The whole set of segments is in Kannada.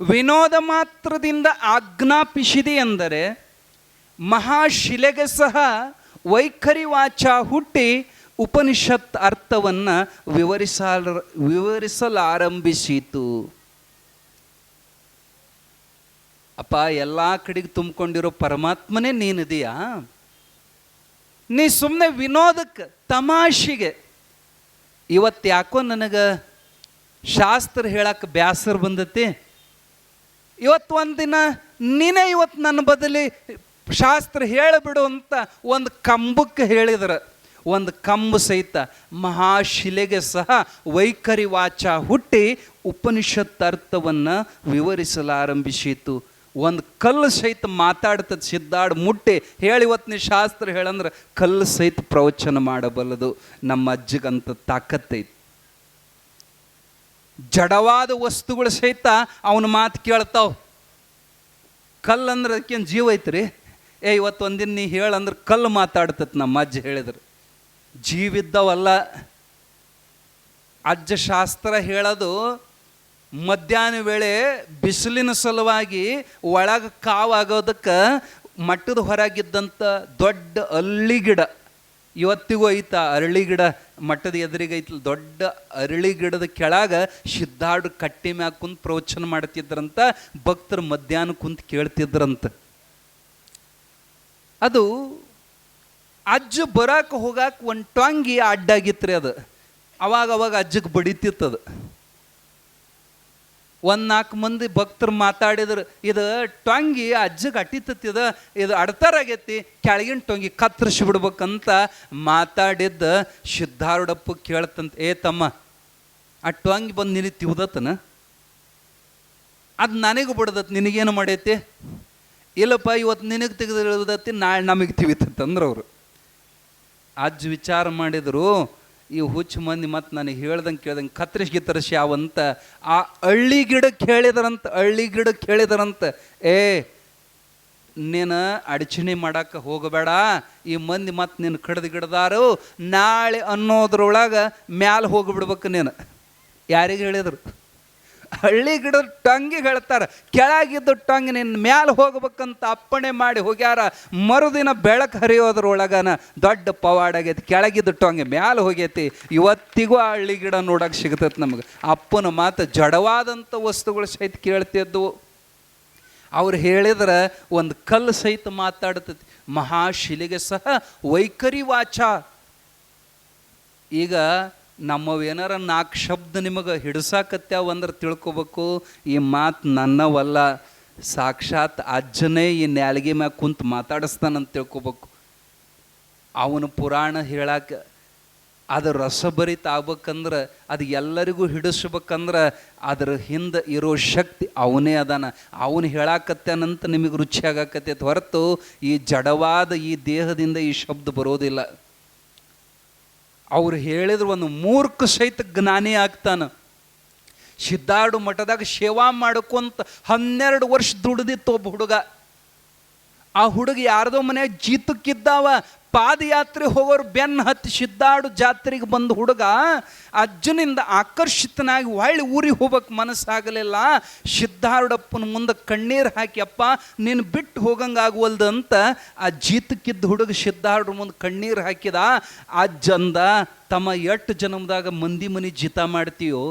ವಿನೋದ ಮಾತ್ರದಿಂದ ಆಜ್ಞಾಪಿಸಿದೆ ಎಂದರೆ ಮಹಾಶಿಲೆಗೆ ಸಹ ವೈಖರಿ ವಾಚ ಹುಟ್ಟಿ ಉಪನಿಷತ್ ಅರ್ಥವನ್ನು ವಿವರಿಸಲ ವಿವರಿಸಲಾರಂಭಿಸಿತು. ಅಪ್ಪ, ಎಲ್ಲ ಕಡೆಗೆ ತುಂಬಿಕೊಂಡಿರೋ ಪರಮಾತ್ಮನೇ ನೀನಿದೆಯಾ? ನೀ ಸುಮ್ಮನೆ ವಿನೋದಕ್ಕೆ, ತಮಾಷೆಗೆ. ಇವತ್ತು ಯಾಕೋ ನನಗೆ ಶಾಸ್ತ್ರ ಹೇಳಕ್ಕೆ ಬ್ಯಾಸರ್ ಬಂದತಿ? ಇವತ್ತು ಒಂದಿನ ನೀನೇ ಇವತ್ತು ನನ್ನ ಬದಲಿ ಶಾಸ್ತ್ರ ಹೇಳಿಬಿಡು ಅಂತ ಒಂದು ಕಂಬಕ್ಕೆ ಹೇಳಿದ್ರೆ. ಒಂದು ಕಂಬು ಸಹಿತ ಮಹಾಶಿಲೆಗೆ ಸಹ ವೈಖರಿ ವಾಚ ಹುಟ್ಟಿ ಉಪನಿಷತ್ ಅರ್ಥವನ್ನು ವಿವರಿಸಲಾರಂಭಿಸಿತು. ಒಂದು ಕಲ್ಲು ಸಹಿತ ಮಾತಾಡ್ತದೆ ಸಿದ್ಧಾಡ್ ಮುಟ್ಟಿ ಹೇಳಿ ಇವತ್ತು ನೀ ಶಾಸ್ತ್ರ ಹೇಳಂದ್ರೆ ಕಲ್ಲು ಸಹಿತ ಪ್ರವಚನ ಮಾಡಬಲ್ಲದು. ನಮ್ಮ ಅಜ್ಜಿಗಂತ ತಾಕತ್ತೈತಿ. ಜಡವಾದ ವಸ್ತುಗಳು ಸಹಿತ ಅವನ ಮಾತು ಕೇಳ್ತಾವೆ. ಕಲ್ಲು ಅಂದ್ರೆ ಅದಕ್ಕೇನು ಜೀವ ಐತ್ರಿ? ಏ, ಇವತ್ತು ಒಂದಿನ ನೀ ಹೇಳಂದ್ರೆ ಕಲ್ಲು ಮಾತಾಡ್ತೈತೆ ನಮ್ಮ ಅಜ್ಜ ಹೇಳಿದ್ರು. ಜೀವಿದ್ದವಲ್ಲ ಅಜ್ಜ ಶಾಸ್ತ್ರ ಹೇಳೋದು ಮಧ್ಯಾಹ್ನ ವೇಳೆ ಬಿಸಿಲಿನ ಸಲುವಾಗಿ ಒಳಗೆ ಕಾವಾಗೋದಕ್ಕೆ ಮಟ್ಟದ ಹೊರಗಿದ್ದಂಥ ದೊಡ್ಡ ಅಳ್ಳಿ ಗಿಡ. ಇವತ್ತಿಗೂ ಐತ ಅರಳಿ ಗಿಡ ಮಟ್ಟದ ಎದುರಿಗೆ ಐತಲ್ಲ ದೊಡ್ಡ ಅರಳಿ ಗಿಡದ ಕೆಳಗ ಸಿದ್ಧಾರ್ಡ್ ಕಟ್ಟಿ ಮ್ಯಾಗ ಕುಂತ್ ಪ್ರವಚನ ಮಾಡ್ತಿದ್ರಂತ, ಭಕ್ತರು ಮಧ್ಯಾಹ್ನ ಕುಂತ್ ಕೇಳ್ತಿದ್ರಂತ. ಅದು ಅಜ್ಜ ಬರಾಕ ಹೋಗಾಕ ಒಂದು ಟೊಂಗಿ ಅಡ್ಡಾಗಿತ್ರಿ ಅದು. ಅವಾಗ ಅವಾಗ ಅಜ್ಜಕ್ಕೆ ಬಡಿತಿತ್ತದು. ಒಂದು ನಾಲ್ಕು ಮಂದಿ ಭಕ್ತರು ಮಾತಾಡಿದ್ರು, ಇದು ಟೊಂಗಿ ಅಜ್ಜಗೆ ಅಟ್ಟಿತತ್ತಿದ ಇದು ಅಡ್ತಾರಾಗೈತಿ, ಕೆಳಗಿನ ಟೊಂಗಿ ಕತ್ತರಿಸಿ ಬಿಡ್ಬೇಕಂತ ಮಾತಾಡಿದ್ದ ಸಿದ್ಧಾರೂಢಪ್ಪ ಕೇಳ್ತಂತ, ಏ ತಮ್ಮ, ಆ ಟೊಂಗಿ ಬಂದು ನಿನಗೆ ತಿವ್ದತ್ತನ ಅದು ನನಗೆ ಬಿಡ್ದತ್, ನಿನಗೇನು ಮಾಡೈತಿ? ಇಲ್ಲಪ್ಪ ಇವತ್ತು ನಿನಗೆ ತೆಗೆದಿಳ್ದತ್ತಿ ನಾಳೆ ನಮಗೆ ತಿವಿತಂದ್ರೆ ಅವರು. ಅಜ್ಜ ವಿಚಾರ ಮಾಡಿದರು ಈ ಹುಚ್ಚು ಮಂದಿ ಮತ್ತು ನನಗೆ ಹೇಳ್ದಂಗೆ ಕೇಳ್ದಂಗೆ ಕತ್ತರಿಸಿ ಗಿತ್ತರಿಸಿ ಅವಂತ ಆ ಹಳ್ಳಿ ಗಿಡಕ್ಕೆ ಹೇಳಿದ್ರಂತ, ಹಳ್ಳಿ ಗಿಡಕ್ಕೆ ಹೇಳಿದ್ರಂತ, ಏ, ನೀನು ಅಡಚಣೆ ಮಾಡೋಕ್ಕೆ ಹೋಗಬೇಡ, ಈ ಮಂದಿ ಮತ್ತು ನೀನು ಕಡ್ದು ಗಿಡದಾರು, ನಾಳೆ ಅನ್ನೋದ್ರೊಳಗೆ ಮ್ಯಾಲೆ ಹೋಗಿಬಿಡ್ಬೇಕು ನೀನು. ಯಾರಿಗೆ ಹೇಳಿದರು? ಹಳ್ಳಿ ಗಿಡದ ಟಂಗಿ ಹೇಳ್ತಾರೆ, ಕೆಳಗಿದ್ದು ಟಂಗಿ ನಿನ್ನ ಮ್ಯಾಲೆ ಹೋಗ್ಬೇಕಂತ ಅಪ್ಪಣೆ ಮಾಡಿ ಹೋಗ್ಯಾರ, ಮರುದಿನ ಬೆಳಕು ಹರಿಯೋದ್ರೊಳಗನ ದೊಡ್ಡ ಪವಾಡಾಗೈತಿ ಕೆಳಗಿದ್ದು ಟೊಂಗೆ ಮ್ಯಾಲೆ ಹೋಗೈತಿ, ಇವತ್ತಿಗೂ ಆ ಹಳ್ಳಿ ಗಿಡ ನೋಡಕ್ಕೆ ಸಿಗ್ತೈತೆ ನಮಗೆ. ಅಪ್ಪನ ಮಾತು ಜಡವಾದಂಥ ವಸ್ತುಗಳು ಸಹಿತ ಕೇಳ್ತಿದ್ದವು ಅವ್ರು ಹೇಳಿದ್ರೆ ಒಂದು ಕಲ್ಲು ಸಹಿತ ಮಾತಾಡ್ತೈತಿ ಮಹಾಶಿಲೆಗೆ ಸಹ ವೈಖರಿ ವಾಚ. ಈಗ ನಮ್ಮವೇನಾರ ನಾಲ್ಕು ಶಬ್ದ ನಿಮಗೆ ಹಿಡಿಸಾಕತ್ಯಾವ ಅಂದ್ರೆ ತಿಳ್ಕೊಬೇಕು, ಈ ಮಾತು ನನ್ನವಲ್ಲ. ಸಾಕ್ಷಾತ್ ಅಜ್ಜನೇ ಈ ನ್ಯಾಲಿಗೆ ಮ್ಯಾಗ ಕುಂತು ಮಾತಾಡಿಸ್ತಾನಂತ ತಿಳ್ಕೊಬೇಕು. ಅವನ ಪುರಾಣ ಹೇಳಕ್ಕೆ ಅದು ರಸಭರಿತ ಆಗ್ಬೇಕಂದ್ರೆ, ಅದು ಎಲ್ಲರಿಗೂ ಹಿಡಿಸ್ಬೇಕಂದ್ರೆ, ಅದ್ರ ಹಿಂದೆ ಇರೋ ಶಕ್ತಿ ಅವನೇ ಅದಾನ. ಅವನು ಹೇಳಾಕತ್ತಾನಂತ ನಿಮಗೆ ರುಚಿ ಆಗಾಕತ್ತೈತೆ ಹೊರತು ಈ ಜಡವಾದ ಈ ದೇಹದಿಂದ ಈ ಶಬ್ದ ಬರೋದಿಲ್ಲ. ಅವ್ರು ಹೇಳಿದ್ರು ಒಂದು ಮೂರ್ಖ ಸಹಿತ ಜ್ಞಾನಿ ಆಗ್ತಾನ. ಸಿದ್ಧಾರ್ಡು ಮಠದಾಗ ಸೇವಾ ಮಾಡ್ಕೊಂತ ಹನ್ನೆರಡು ವರ್ಷ ದುಡ್ದಿತ್ತು ಒಬ್ಬ ಹುಡುಗ. ಆ ಹುಡುಗ ಯಾರ್ದೋ ಮನ್ಯಾಗ ಜೀತಕ್ಕಿದ್ದಾವ ಪಾದಯಾತ್ರೆ ಹೋಗೋರು ಬೆನ್ನು ಹತ್ತಿ ಸಿದ್ದಾಡು ಜಾತ್ರೆಗೆ ಬಂದ ಹುಡುಗ ಅಜ್ಜನಿಂದ ಆಕರ್ಷಿತನಾಗಿ ಹೊಳ್ಳಿ ಊರಿಗೆ ಹೋಗಕ್ಕೆ ಮನಸ್ಸಾಗಲಿಲ್ಲ. ಸಿದ್ಧಾರ್ಡಪ್ಪನ ಮುಂದೆ ಕಣ್ಣೀರು ಹಾಕಿ, ಅಪ್ಪ, ನೀನು ಬಿಟ್ಟು ಹೋಗಂಗಾಗುವಲ್ದು ಅಂತ ಆ ಜೀತಕ್ಕಿದ್ದ ಹುಡುಗ ಸಿದ್ಧಾರ್ಡ್ರ ಮುಂದೆ ಕಣ್ಣೀರು ಹಾಕಿದ. ಅಜ್ಜಂದ, ತಮ್ಮ ಎಟ್ಟು ಜನ್ಮದಾಗ ಮಂದಿ ಮನಿ ಜಿತ ಮಾಡ್ತೀಯೋ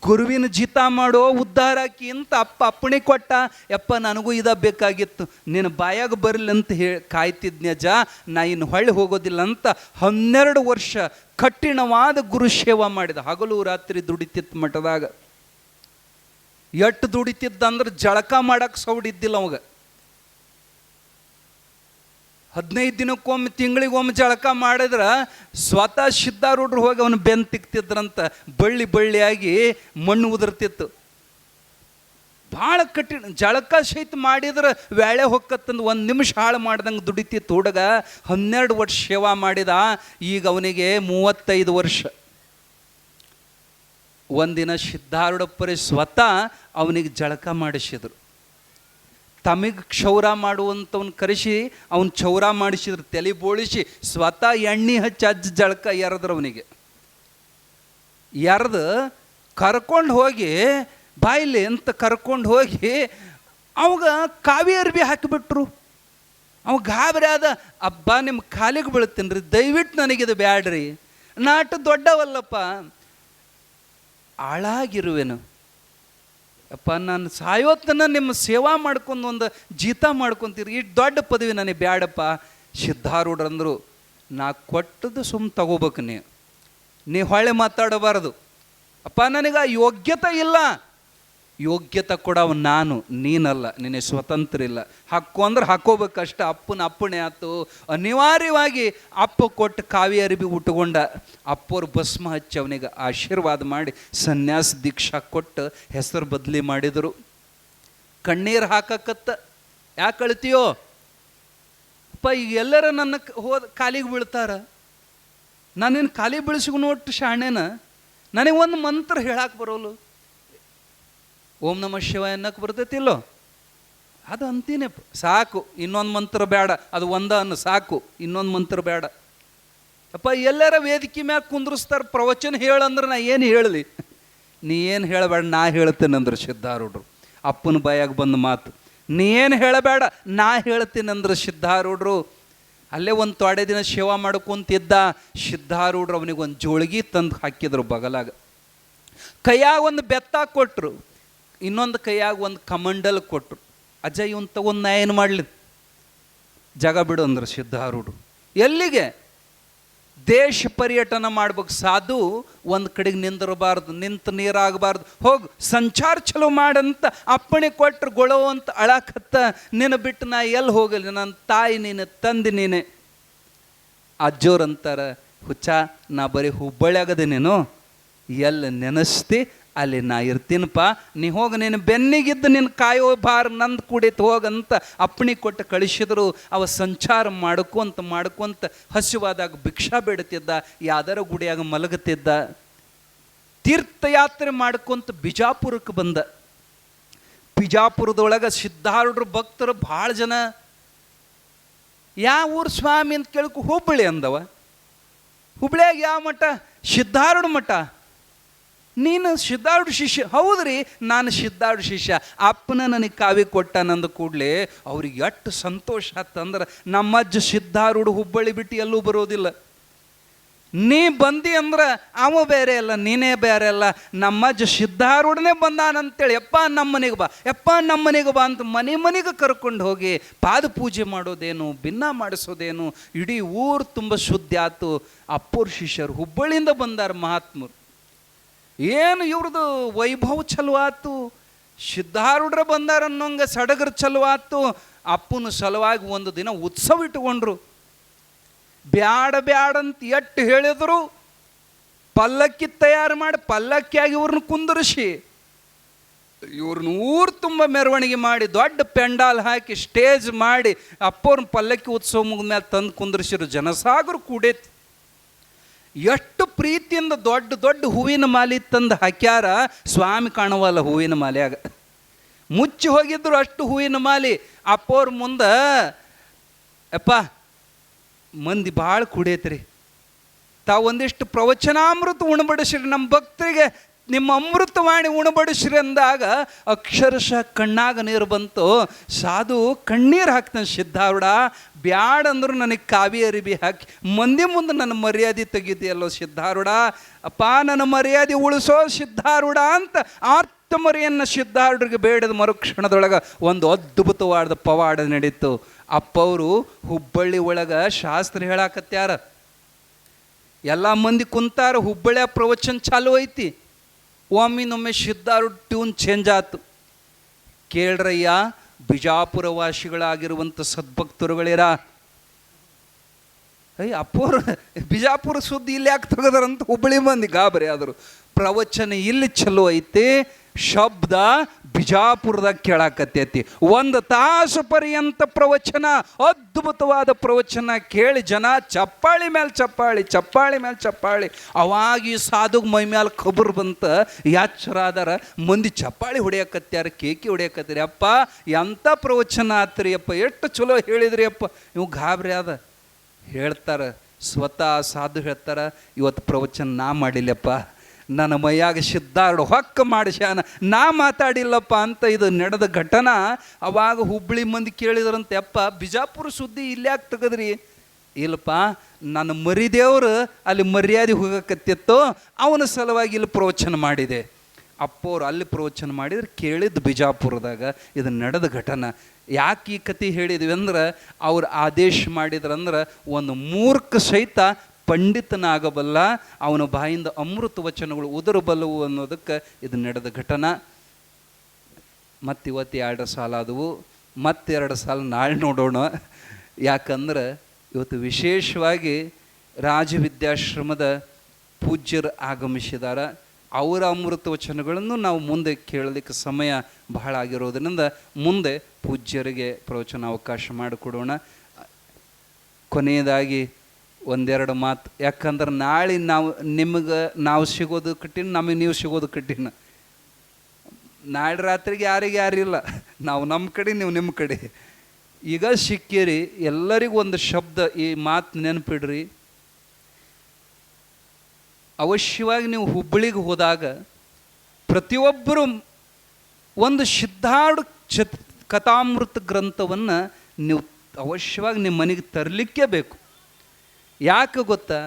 ಗುರುವಿನ ಜಿತ ಮಾಡೋ ಉದ್ಧಾರ ಆಕಿ ಅಂತ ಅಪ್ಪ ಅಪ್ಪಣೆ ಕೊಟ್ಟ, ಯಪ್ಪ ನನಗೂ ಇದ ಬೇಕಾಗಿತ್ತು. ನಿನ್ನ ಬಾಯಾಗ ಬರಲಿ ಅಂತ ಹೇಳಿ ಕಾಯ್ತಿದ್ನಜ ನಾ ಇನ್ನು ಹೊಳ್ಳಿ ಹೋಗೋದಿಲ್ಲ ಅಂತ ಹನ್ನೆರಡು ವರ್ಷ ಕಠಿಣವಾದ ಗುರು ಸೇವಾ ಮಾಡಿದ. ಹಗಲು ರಾತ್ರಿ ದುಡಿತಿತ್ತು ಮಠದಾಗ. ಎಟ್ಟು ದುಡಿತಿದ್ದಂದ್ರೆ ಜಳಕ ಮಾಡಕ್ಕೆ ಸೌಡಿದ್ದಿಲ್ಲ ಅವಾಗ. ಹದಿನೈದು ದಿನಕ್ಕೊಮ್ಮೆ, ತಿಂಗಳಿಗೊಮ್ಮೆ ಜಳಕ ಮಾಡಿದ್ರೆ ಸ್ವತಃ ಸಿದ್ಧಾರೂಢರು ಹೋಗಿ ಅವನು ಬೆನ್ ತಿಕ್ತಿದ್ರಂತ ಬಳ್ಳಿ ಬಳ್ಳಿಯಾಗಿ ಮಣ್ಣು ಉದುರ್ತಿತ್ತು. ಭಾಳ ಕಠಿಣ, ಜಳಕ ಸಹಿತ ಮಾಡಿದ್ರೆ ವ್ಯಾಳೆ ಹೊಕ್ಕತ್ತಂದು ಒಂದು ನಿಮಿಷ ಹಾಳು ಮಾಡ್ದಂಗೆ ದುಡಿತಿತ್ತು ಹುಡುಗ, ಹನ್ನೆರಡು ವರ್ಷ ಸೇವಾ ಮಾಡಿದ, ಈಗ ಅವನಿಗೆ ಮೂವತ್ತೈದು ವರ್ಷ. ಒಂದಿನ ಸಿದ್ಧಾರೂಢಪ್ಪರೇ ಸ್ವತಃ ಅವನಿಗೆ ಜಳಕ ಮಾಡಿಸಿದರು. ತಮಗೆ ಕ್ಷೌರ ಮಾಡುವಂಥವ್ನ ಕರೆಸಿ, ಅವ್ನು ಕ್ಷೌರ ಮಾಡಿಸಿದ್ರ ತಲೆ ಬೋಳಿಸಿ ಸ್ವತಃ ಎಣ್ಣೆ ಹಚ್ಚಿ ಅಜ್ಜ ಜಳಕ ಎರೆದ್ರು ಅವನಿಗೆ. ಎರೆದು ಕರ್ಕೊಂಡು ಹೋಗಿ, ಬಾಯಿಲಿ ಅಂತ ಕರ್ಕೊಂಡು ಹೋಗಿ, ಅವಾಗ ಕಾವಿ ಅರ್ಬಿ ಹಾಕಿಬಿಟ್ರು. ಅವ ಗಾಬರಿ ಆದ, ಅಬ್ಬ ನಿಮ್ಮ ಕಾಲಿಗೆ ಬೀಳ್ತೀನಿ ರೀ ದಯವಿಟ್ಟು ನನಗಿದು ಬ್ಯಾಡ್ರಿ, ನಾಟ ದೊಡ್ಡವಲ್ಲಪ್ಪ ಆಳಾಗಿರುವೆನು ಅಪ್ಪ, ನಾನು ಸಾಯೋತನ ನಿಮ್ಮ ಸೇವಾ ಮಾಡ್ಕೊಂಡು ಒಂದು ಜೀತ ಮಾಡ್ಕೊಂತೀರಿ. ಇಷ್ಟು ದೊಡ್ಡ ಪದವಿ ನನಗೆ ಬ್ಯಾಡಪ್ಪ. ಸಿದ್ಧಾರೂಢರಂದರು, ನಾ ಕೊಟ್ಟದ್ದು ಸುಮ್ಮ ತಗೋಬೇಕು ನೀ. ನೀ ಹೊಳೆ ಮಾತಾಡಬಾರದು. ಅಪ್ಪ, ನನಗೆ ಆ ಯೋಗ್ಯತೆ ಇಲ್ಲ. ಯೋಗ್ಯತೆ ಕೊಡವ ನಾನು, ನೀನಲ್ಲ ನಿನಗೆ ಸ್ವತಂತ್ರ ಇಲ್ಲ ಹಾಕೋ ಅಂದ್ರೆ ಹಾಕೋಬೇಕಷ್ಟ ಅಪ್ಪನ ಅಪ್ಪಣೆ ಆಯ್ತು ಅನಿವಾರ್ಯವಾಗಿ ಅಪ್ಪ ಕೊಟ್ಟು ಕಾವಿ ಅರಿಬಿ ಉಟ್ಕೊಂಡ ಅಪ್ಪವ್ರು ಭಸ್ಮ ಹಚ್ಚಿ ಅವನಿಗೆ ಆಶೀರ್ವಾದ ಮಾಡಿ ಸನ್ಯಾಸ ದೀಕ್ಷಾ ಕೊಟ್ಟು ಹೆಸರು ಬದಲಿ ಮಾಡಿದರು. ಕಣ್ಣೀರು ಹಾಕಕತ್ತ. ಯಾಕೆ ಅಳ್ತೀಯೋ? ಅಪ್ಪ, ಈಗ ಎಲ್ಲರ ನನ್ನ ಹೋದ ಕಾಲಿಗೆ ಬೀಳ್ತಾರ. ನಾನೇನು ಕಾಲಿಗೆ ಬೀಳಿಸಿಗೂ ಒಟ್ಟು ಶಾಣೆನ? ನನಗೆ ಒಂದು ಮಂತ್ರ ಹೇಳಕ್ಕೆ ಬರೋಲು ಓಂ ನಮ ಶಿವ ಅನ್ನಕ್ಕೆ ಬರ್ತೈತಿಲ್ಲೋ ಅದು ಅಂತೀನಿ. ಸಾಕು, ಇನ್ನೊಂದು ಮಂತ್ರ ಬೇಡ. ಅದು ಒಂದ ಅನ್ನು, ಸಾಕು, ಇನ್ನೊಂದು ಮಂತ್ರ ಬೇಡ. ಅಪ್ಪ, ಎಲ್ಲರ ವೇದಿಕೆ ಮ್ಯಾಗ ಕುಂದ್ರಸ್ತಾರೆ, ಪ್ರವಚನ ಹೇಳಂದ್ರೆ ನಾ ಏನು ಹೇಳಲಿ? ನೀ ಏನು ಹೇಳಬೇಡ, ನಾ ಹೇಳ್ತೇನಂದ್ರೆ ಸಿದ್ಧಾರೂಢರು. ಅಪ್ಪನ ಬಾಯಾಗ ಬಂದ ಮಾತು. ನೀ ಏನು ಹೇಳಬೇಡ, ನಾ ಹೇಳ್ತೀನಂದ್ರೆ ಸಿದ್ಧಾರೂಢರು. ಅಲ್ಲೇ ಒಂದು ತೊಡೆ ದಿನ ಶಿವ ಮಾಡ್ಕೊಂತಿದ್ದ ಸಿದ್ಧಾರೂಢರು ಅವನಿಗೆ ಒಂದು ಜೋಳಿಗೆ ತಂದು ಹಾಕಿದ್ರು ಬಗಲಾಗ. ಕೈಯಾಗ ಒಂದು ಬೆತ್ತ ಕೊಟ್ಟರು ಇನ್ನೊಂದು ಕೈಯಾಗ ಒಂದು ಕಮಂಡಲ್ ಕೊಟ್ಟರು ಅಜಯ್ ಇವನ್ ತಗೊಂಡು ನಾ ಏನು ಮಾಡಲಿ? ಜಗ ಬಿಡು ಅಂದ್ರೆ ಸಿದ್ಧಾರೂಢರು ಎಲ್ಲಿಗೆ? ದೇಶ ಪರ್ಯಟನ ಮಾಡ್ಬೇಕು. ಸಾಧು ಒಂದು ಕಡೆಗೆ ನಿಂದಿರಬಾರ್ದು, ನಿಂತು ನೀರಾಗಬಾರ್ದು. ಹೋಗಿ, ಸಂಚಾರ ಚಲೋ ಮಾಡಂತ ಅಪ್ಪಣೆ ಕೊಟ್ಟರು ಗೊಳೋ ಅಂತ ಅಳಕತ್ತ, ನಿನ್ನ ಬಿಟ್ಟು ನಾ ಎಲ್ಲಿ ಹೋಗಲಿ? ನನ್ನ ತಾಯಿ ನೀನು, ತಂದೆ ನೀನೆ. ಅಜ್ಜೋರು ಅಂತಾರೆ, ಹುಚ್ಚ, ನಾ ಬರೀ ಹುಬ್ಬಳ್ಳಿಯಾಗದೆ ನೀನು ಎಲ್ಲಿ ನೆನೆಸ್ತಿ ಅಲ್ಲಿ ನಾ ಇರ್ತೀನಪ್ಪ. ನೀ ಹೋಗಿ ನಿನ್ನ ಬೆನ್ನಿಗಿದ್ದು ನಿನ್ನ ಕಾಯೋ ಭಾರ ನಂದು ಕುಡಿತು ಹೋಗಂತ ಅಪ್ಪಣಿ ಕೊಟ್ಟು ಕಳಿಸಿದ್ರು. ಅವ ಸಂಚಾರ ಮಾಡ್ಕೊಂತ ಮಾಡ್ಕೊಂತ ಹಸಿವಾದಾಗ ಭಿಕ್ಷಾ ಬೇಡುತ್ತಿದ್ದ ಯಾವ್ದಾರ ಗುಡಿಯಾಗ ಮಲಗುತ್ತಿದ್ದ. ತೀರ್ಥಯಾತ್ರೆ ಮಾಡ್ಕೊಂತ ಬಿಜಾಪುರಕ್ಕೆ ಬಂದ. ಬಿಜಾಪುರದೊಳಗೆ ಸಿದ್ಧಾರೂಢರು ಭಕ್ತರು ಭಾಳ ಜನ. ಯಾವ ಊರು ಸ್ವಾಮಿ ಅಂತ ಕೇಳಕ್ಕೆ ಹುಬ್ಬಳ್ಳಿ ಅಂದವ. ಹುಬ್ಳ್ಯಾಗ ಯಾವ ಮಠ? ಸಿದ್ಧಾರೂಢ ಮಠ. ನೀನು ಸಿದ್ಧಾರ್ಢ ಶಿಷ್ಯ. ಹೌದ್ರಿ? ನಾನು ಸಿದ್ಧಾರ್ಢ ಶಿಷ್ಯ. ಅಪ್ಪನ ನನಗೆ ಕಾವಿ ಕೊಟ್ಟ ನಂದು ಕೂಡಲೇ ಅವ್ರಿಗೆ ಎಷ್ಟು ಸಂತೋಷ ಆತಂದ್ರೆ ನಮ್ಮಜ್ಜ ಸಿದ್ಧಾರೂಢ ಹುಬ್ಬಳ್ಳಿ ಬಿಟ್ಟು ಎಲ್ಲೂ ಬರೋದಿಲ್ಲ. ನೀ ಬಂದಿ ಅಂದ್ರೆ ಅವ ಬೇರೆ ಅಲ್ಲ, ನೀನೇ ಬೇರೆ ಅಲ್ಲ. ನಮ್ಮಜ್ಜ ಸಿದ್ಧಾರೂಢನೇ ಬಂದಾನಂತೇಳಿ, ಯಪ್ಪ ನಮ್ಮ ಮನೆಗೆ ಬಾ, ಯಪ್ಪ ನಮ್ಮ ಮನೆಗೆ ಬಾ ಅಂತ ಮನೆ ಮನೆಗೆ ಕರ್ಕೊಂಡು ಹೋಗಿ ಪಾದ ಪೂಜೆ ಮಾಡೋದೇನು, ಭಿನ್ನ ಮಾಡಿಸೋದೇನು, ಇಡೀ ಊರು ತುಂಬ ಶುದ್ಧಿ ಆತು. ಅಪ್ಪೋರ್ ಶಿಷ್ಯರು ಹುಬ್ಬಳ್ಳಿಯಿಂದ ಬಂದಾರ ಮಹಾತ್ಮರು. ಏನು ಇವ್ರದ್ದು ವೈಭವ ಚಲೋ ಆತು? ಬಂದಾರ ಅನ್ನೋಂಗೆ ಸಡಗರ ಚಲೋ ಆತು. ಅಪ್ಪನ ಸಲುವಾಗಿ ಒಂದು ದಿನ ಉತ್ಸವ ಇಟ್ಟುಕೊಂಡ್ರು. ಬ್ಯಾಡ ಬ್ಯಾಡ ಅಂತ ಎಟ್ಟು ಹೇಳಿದ್ರು. ಪಲ್ಲಕ್ಕಿ ತಯಾರು ಮಾಡಿ ಪಲ್ಲಕ್ಕಿಯಾಗಿ ಇವ್ರನ್ನ ಕುಂದರಿಸಿ. ಇವ್ರನ್ನ ಊರು ತುಂಬ ಮೆರವಣಿಗೆ ಮಾಡಿ ದೊಡ್ಡ ಪೆಂಡಾಲ್ ಹಾಕಿ ಸ್ಟೇಜ್ ಮಾಡಿ ಅಪ್ಪವ್ರನ್ನ ಪಲ್ಲಕ್ಕಿ ಉತ್ಸವ ಮುಗಿದ ಮೇಲೆ ತಂದು ಕುಂದರ್ಸಿರು ಜನಸಾಗರ ಕೂಡೈತಿ. ಎಷ್ಟು ಪ್ರೀತಿಯಿಂದ ದೊಡ್ಡ ದೊಡ್ಡ ಹೂವಿನ ಮಾಲೆ ತಂದು ಹಾಕ್ಯಾರ, ಸ್ವಾಮಿ ಕಾಣವಲ್ಲ ಹೂವಿನ ಮಾಲೆಯಾಗ. ಮುಚ್ಚಿ ಹೋಗಿದ್ರು ಅಷ್ಟು ಹೂವಿನ ಮಾಲೆ. ಅಪ್ಪೋರ್ ಮುಂದೆ, ಅಪ್ಪ, ಮಂದಿ ಭಾಳ ಕುಡಿಯತ್ರಿ ತಾವು ಒಂದಿಷ್ಟು ಪ್ರವಚನಾಮೃತ ಉಣಬಡಿಸ್ರಿ ನಮ್ಮ ಭಕ್ತರಿಗೆ. ನಿಮ್ಮ ಅಮೃತವಾಣಿ ಉಣಬಡಿಸ್ರಿ ಅಂದಾಗ ಅಕ್ಷರಶಃ ಕಣ್ಣಾಗ ನೀರು ಬಂತು. ಸಾಧು ಕಣ್ಣೀರು ಹಾಕ್ತಾನೆ ಸಿದ್ಧಾರೂಢ, ಬ್ಯಾಡ ಅಂದ್ರು ನನಗೆ ಕಾವಿ ಅರಿಬಿ ಹಾಕಿ, ಮಂದಿ ಮುಂದೆ ನನ್ನ ಮರ್ಯಾದೆ ತೆಗಿದೆಯಲ್ಲೋ ಸಿದ್ಧಾರೂಢ? ಅಪ್ಪ, ನನ್ನ ಮರ್ಯಾದೆ ಉಳಿಸೋ ಸಿದ್ಧಾರೂಢ ಅಂತ ಆರ್ತ ಮರಿಯನ್ನು ಸಿದ್ಧಾರೂಢರಿಗೆ ಬೇಡದ ಮರುಕ್ಷಣದೊಳಗೆ ಒಂದು ಅದ್ಭುತವಾದ ಪವಾಡ ನಡೀತು. ಅಪ್ಪವರು ಹುಬ್ಬಳ್ಳಿ ಒಳಗೆ ಶಾಸ್ತ್ರ ಹೇಳಾಕತ್ಯಾರ. ಎಲ್ಲ ಮಂದಿ ಕುಂತಾರ, ಹುಬ್ಬಳ್ಳಿಯ ಪ್ರವಚನ ಚಾಲು ಐತಿ. ಒಮ್ಮಿನೊಮ್ಮೆ ಸಿದ್ಧಾರು ಟ್ಯೂನ್ ಚೇಂಜ್ ಆತು ಕೇಳ್ರಯ್ಯ ಬಿಜಾಪುರ ವಾಸಿಗಳಾಗಿರುವಂಥ ಸದ್ಭಕ್ತರುಗಳಿರ. ಅಯ್ಯ ಅಪ್ಪೋರು, ಬಿಜಾಪುರ ಸುದ್ದಿ ಇಲ್ಲಿ ಯಾಕೆ ತೆಗೆದಾರಂತ ಹುಬ್ಬಳ್ಳಿ ಮಂದಿ ಗಾಬರಿ ಆದರು. ಪ್ರವಚನ ಇಲ್ಲಿ ಚಲೋ ಐತಿ, ಶಬ್ದ ಬಿಜಾಪುರದಾಗ ಕೇಳಾಕತ್ತೈತಿ. ಒಂದು ತಾಸು ಪರ್ಯಂತ ಪ್ರವಚನ, ಅದ್ಭುತವಾದ ಪ್ರವಚನ ಕೇಳಿ ಜನ ಚಪ್ಪಾಳಿ ಮೇಲೆ ಚಪ್ಪಾಳಿ ಚಪ್ಪಾಳಿ ಮೇಲೆ ಚಪ್ಪಾಳಿ. ಅವಾಗ ಈ ಸಾಧುಗ್ ಮೈ ಮೇಲೆ ಖಬರ್ ಬಂತ ಯಾಚರಾದರ ಮಂದಿ ಚಪ್ಪಾಳಿ ಹೊಡೆಯಕತ್ತಾರ ಕೇಕಿ ಹೊಡೆಯಕತ್ತೀರಿ ಅಪ್ಪ ಎಂಥ ಪ್ರವಚನ ಆತ್ರಿ ಅಪ್ಪ ಎಷ್ಟು ಚಲೋ ಹೇಳಿದ್ರಿ ಅಪ್ಪ ಇವು ಗಾಬರಿ ಅದ ಹೇಳ್ತಾರೆ, ಸ್ವತಃ ಸಾಧು ಹೇಳ್ತಾರ ಇವತ್ತು ಪ್ರವಚನ ನಾ ಮಾಡಿಲ್ಲಪ್ಪ. ನನ್ನ ಮೈಯಾಗ ಸಿದ್ಧಾರ್ಡ್ ಹೊಕ್ಕ ಮಾಡಿಸ್ಯಾನ, ನಾ ಮಾತಾಡಿಲ್ಲಪ್ಪ ಅಂತ ಇದು ನಡೆದ ಘಟನಾ ಅವಾಗ ಹುಬ್ಬಳ್ಳಿ ಮಂದಿ ಕೇಳಿದ್ರಂತೆ ಅಪ್ಪ ಬಿಜಾಪುರ ಸುದ್ದಿ ಇಲ್ಯಾಕೆ ತೆಗದ್ರಿ? ಇಲ್ಲಪ್ಪ, ನನ್ನ ಮರಿದೇವ್ರು ಅಲ್ಲಿ ಮರ್ಯಾದೆ ಹೋಗಕತ್ತಿತ್ತು, ಅವನ ಸಲುವಾಗಿ ಇಲ್ಲಿ ಪ್ರವಚನ ಮಾಡಿದೆ. ಅಪ್ಪವ್ರು ಅಲ್ಲಿ ಪ್ರವಚನ ಮಾಡಿದ್ರೆ ಕೇಳಿದ್ದು ಬಿಜಾಪುರದಾಗ ಇದು ನಡೆದ ಘಟನೆ. ಯಾಕೆ ಈ ಕತೆ ಹೇಳಿದ್ವಿ ಅಂದ್ರೆ, ಅವ್ರು ಆದೇಶ ಮಾಡಿದ್ರಂದ್ರೆ, ಒಂದು ಮೂರ್ಖ ಸಹಿತ ಪಂಡಿತನಾಗಬಲ್ಲ, ಅವನ ಬಾಯಿಂದ ಅಮೃತ ವಚನಗಳು ಉದರಬಲ್ಲವು ಅನ್ನೋದಕ್ಕೆ ಇದು ನಡೆದ ಘಟನೆ. ಮತ್ತು ಇವತ್ತು ಎರಡು ಸಾಲ ಆದವು, ಮತ್ತೆರಡು ಸಾಲ ನಾಳೆ ನೋಡೋಣ. ಯಾಕಂದ್ರೆ ಇವತ್ತು ವಿಶೇಷವಾಗಿ ರಾಜವಿದ್ಯಾಶ್ರಮದ ಪೂಜ್ಯರು ಆಗಮಿಸಿದಾರ. ಅವರ ಅಮೃತ ವಚನಗಳನ್ನು ನಾವು ಮುಂದೆ ಕೇಳಲಿಕ್ಕೆ ಸಮಯ ಬಹಳ ಆಗಿರೋದರಿಂದ ಮುಂದೆ ಪೂಜ್ಯರಿಗೆ ಪ್ರವಚನ ಅವಕಾಶ ಮಾಡಿಕೊಡೋಣ. ಕೊನೆಯದಾಗಿ ಒಂದೆರಡು ಮಾತು. ಯಾಕಂದ್ರೆ ನಾಳೆ ನಾವು ನಿಮಗೆ ನಾವು ಸಿಗೋದು ಕಠಿಣ, ನಮಗೆ ನೀವು ಸಿಗೋದು ಕಠಿಣ. ನಾಳೆ ರಾತ್ರಿಗೆ ಯಾರಿಗೆ ಯಾರಿಲ್ಲ. ನಾವು ನಮ್ಮ ಕಡೆ, ನೀವು ನಿಮ್ಮ ಕಡೆ. ಈಗ ಸಿಕ್ಕಿರಿ, ಎಲ್ಲರಿಗೂ ಒಂದು ಶಬ್ದ, ಈ ಮಾತು ನೆನಪಿಡ್ರಿ. ಅವಶ್ಯವಾಗಿ ನೀವು ಹುಬ್ಬಳ್ಳಿಗೆ ಹೋದಾಗ ಪ್ರತಿಯೊಬ್ಬರು ಒಂದು ಸಿದ್ಧಾರ್ಡ್ ಚತ್, ಕಥಾಮೃತ ಗ್ರಂಥವನ್ನು ನೀವು ಅವಶ್ಯವಾಗಿ ನಿಮ್ಮ ಮನೆಗೆ ತರಲಿಕ್ಕೆ ಬೇಕು. ಯಾಕೆ ಗೊತ್ತಾ?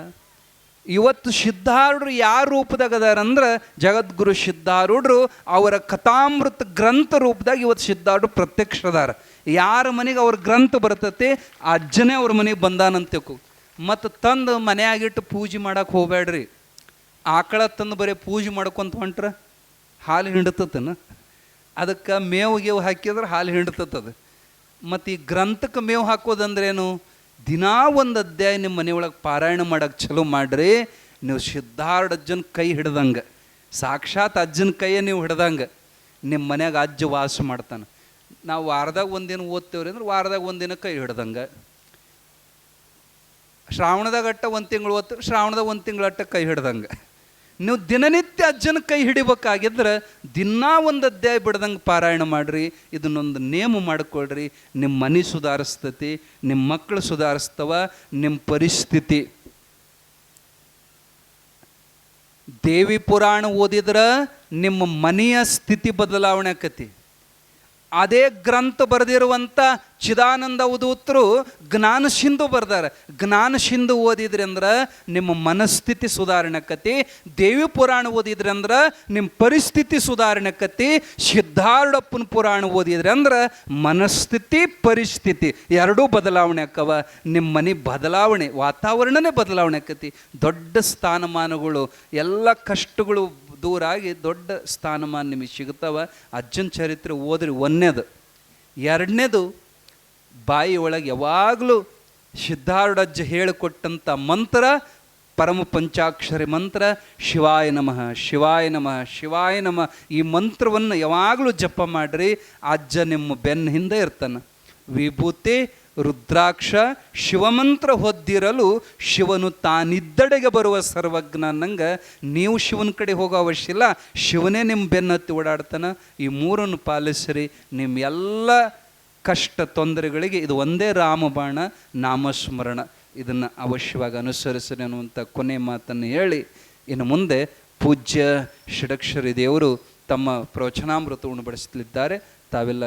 ಇವತ್ತು ಸಿದ್ಧಾರೂಢರು ಯಾವ ರೂಪದಾಗ ಅದಾರಂದ್ರೆ ಜಗದ್ಗುರು ಸಿದ್ಧಾರೂಢರು ಅವರ ಕಥಾಮೃತ ಗ್ರಂಥ ರೂಪದಾಗ ಇವತ್ತು ಸಿದ್ಧಾರೂಢರು ಪ್ರತ್ಯಕ್ಷ ಅದಾರ ಯಾರ ಮನೆಗೆ ಅವ್ರ ಗ್ರಂಥ ಬರ್ತತಿ? ಅಜ್ಜನೇ ಅವ್ರ ಮನೆಗೆ ಬಂದಾನಂತಕ್ಕು ಮತ್ತು ತಂದು ಮನೆಯಾಗಿಟ್ಟು ಪೂಜೆ ಮಾಡಕ್ಕೆ ಹೋಗ್ಬೇಡ್ರಿ ಆಕಳ ತಂದು ಬರೀ ಪೂಜೆ ಮಾಡ್ಕೊಂತ ಹೊಂಟ್ರೆ? ಹಾಲು ಹಿಂಡ್ತತನ? ಅದಕ್ಕೆ ಮೇವು ಗೇವು ಹಾಕಿದ್ರೆ ಹಾಲು ಹಿಂಡ್ತತದ. ಮತ್ತು ಈ ಗ್ರಂಥಕ್ಕೆ ಮೇವು ಹಾಕೋದಂದ್ರೇನು? ದಿನಾ ಒಂದು ಅಧ್ಯಾಯ ನಿಮ್ಮ ಮನೆಯೊಳಗೆ ಪಾರಾಯಣ ಮಾಡಕ್ಕೆ ಚಲೋ ಮಾಡ್ರಿ, ನೀವು ಸಿದ್ಧಾರ್ಥ ಅಜ್ಜನ ಕೈ ಹಿಡ್ದಂಗೆ, ಸಾಕ್ಷಾತ್ ಅಜ್ಜನ ಕೈಯೇ ನೀವು ಹಿಡ್ದಂಗೆ ನಿಮ್ಮ ಮನ್ಯಾಗ ಅಜ್ಜ ವಾಸ ಮಾಡ್ತಾನೆ. ನಾವು ವಾರದಾಗ ಒಂದಿನ ಓದ್ತೇವ್ರಿ ಅಂದ್ರೆ ವಾರದಾಗ ಒಂದಿನ ಕೈ ಹಿಡ್ದಂಗೆ. ಶ್ರಾವಣದಾಗ ಅಟ್ಟ ಒಂದು ತಿಂಗಳು ಓದ್ತೇವೆ, ಶ್ರಾವಣದಾಗ ಒಂದು ತಿಂಗಳು ಅಟ್ಟ ಕೈ ಹಿಡ್ದಂಗೆ. ನೀವು ದಿನನಿತ್ಯ ಅಜ್ಜನ ಕೈ ಹಿಡಿಬೇಕಾಗಿದ್ರೆ ದಿನಾ ಒಂದು ಅಧ್ಯಾಯ ಬಿಡ್ದಂಗೆ ಪಾರಾಯಣ ಮಾಡಿರಿ, ಇದನ್ನೊಂದು ನೇಮ ಮಾಡಿಕೊಳ್ರಿ. ನಿಮ್ಮ ಮನೆ ಸುಧಾರಿಸ್ತತಿ, ನಿಮ್ಮ ಮಕ್ಕಳು ಸುಧಾರಿಸ್ತವ, ನಿಮ್ಮ ಪರಿಸ್ಥಿತಿ. ದೇವಿ ಪುರಾಣ ಓದಿದ್ರೆ ನಿಮ್ಮ ಮನೆಯ ಸ್ಥಿತಿ ಬದಲಾವಣೆ ಆಕತಿ. ಅದೇ ಗ್ರಂಥ ಬರೆದಿರುವಂಥ ಚಿದಾನಂದ ಅವಧೂತರು ಜ್ಞಾನ ಸಿಂಧು ಬರ್ದಾರೆ. ಜ್ಞಾನ ಸಿಂಧು ಓದಿದ್ರಿ ಅಂದ್ರೆ ನಿಮ್ಮ ಮನಸ್ಥಿತಿ ಸುಧಾರಣೆ ಕತಿ ದೇವಿ ಪುರಾಣ ಓದಿದ್ರಿ ಅಂದ್ರೆ ನಿಮ್ಮ ಪರಿಸ್ಥಿತಿ ಸುಧಾರಣೆ ಕತಿ ಸಿದ್ಧಾರೂಢಪ್ಪನ ಪುರಾಣ ಓದಿದ್ರಿ ಅಂದ್ರೆ ಮನಸ್ಥಿತಿ, ಪರಿಸ್ಥಿತಿ ಎರಡೂ ಬದಲಾವಣೆ ಅಕ್ಕವ ನಿಮ್ಮ ಮನೆ ಬದಲಾವಣೆ, ವಾತಾವರಣನೇ ಬದಲಾವಣೆ ಆಕತಿ. ದೊಡ್ಡ ಸ್ಥಾನಮಾನಗಳು, ಎಲ್ಲ ಕಷ್ಟಗಳು ದೂರಾಗಿ ದೊಡ್ಡ ಸ್ಥಾನಮಾನ ನಿಮಗೆ ಸಿಗುತ್ತವ. ಅಜ್ಜನ ಚರಿತ್ರೆ ಓದ್ರಿ, ಒಂದನೇದು. ಎರಡನೇದು, ಬಾಯಿ ಒಳಗೆ ಯಾವಾಗಲೂ ಸಿದ್ಧಾರೂಢಜ್ಜ ಹೇಳಿಕೊಟ್ಟಂಥ ಮಂತ್ರ, ಪರಮ ಪಂಚಾಕ್ಷರಿ ಮಂತ್ರ, ಶಿವಾಯ ನಮಃ ಶಿವಾಯ ನಮಃ ಶಿವಾಯ ನಮಃ. ಈ ಮಂತ್ರವನ್ನು ಯಾವಾಗಲೂ ಜಪ ಮಾಡಿರಿ, ಅಜ್ಜ ನಿಮ್ಮ ಬೆನ್ನ ಹಿಂದೆ ಇರ್ತಾನೆ. ವಿಭೂತಿ ರುದ್ರಾಕ್ಷ ಶಿವಮಂತ್ರ ಹೊದ್ದಿರಲು ಶಿವನು ತಾನಿದ್ದಡೆಗೆ ಬರುವ ಸರ್ವಜ್ಞ ನಂಗೆ ನೀವು ಶಿವನ ಕಡೆ ಹೋಗೋ ಅವಶ್ಯ ಇಲ್ಲ. ಶಿವನೇ ನಿಮ್ಮ ಬೆನ್ನತ್ತಿ ಓಡಾಡ್ತಾನೆ. ಈ ಮೂರನ್ನು ಪಾಲಿಸಿರಿ. ನಿಮ್ಮ ಎಲ್ಲ ಕಷ್ಟ ತೊಂದರೆಗಳಿಗೆ ಇದು ಒಂದೇ ರಾಮಬಾಣ, ನಾಮಸ್ಮರಣ. ಇದನ್ನು ಅವಶ್ಯವಾಗಿ ಅನುಸರಿಸಿರಿ ಅನ್ನುವಂಥ ಕೊನೆ ಮಾತನ್ನು ಹೇಳಿ. ಇನ್ನು ಮುಂದೆ ಪೂಜ್ಯ ಷಡಕ್ಷರಿ ದೇವರು ತಮ್ಮ ಪ್ರವಚನಾಮೃತವನ್ನು ಬಡಿಸಲಿದ್ದಾರೆ. ತಾವೆಲ್ಲ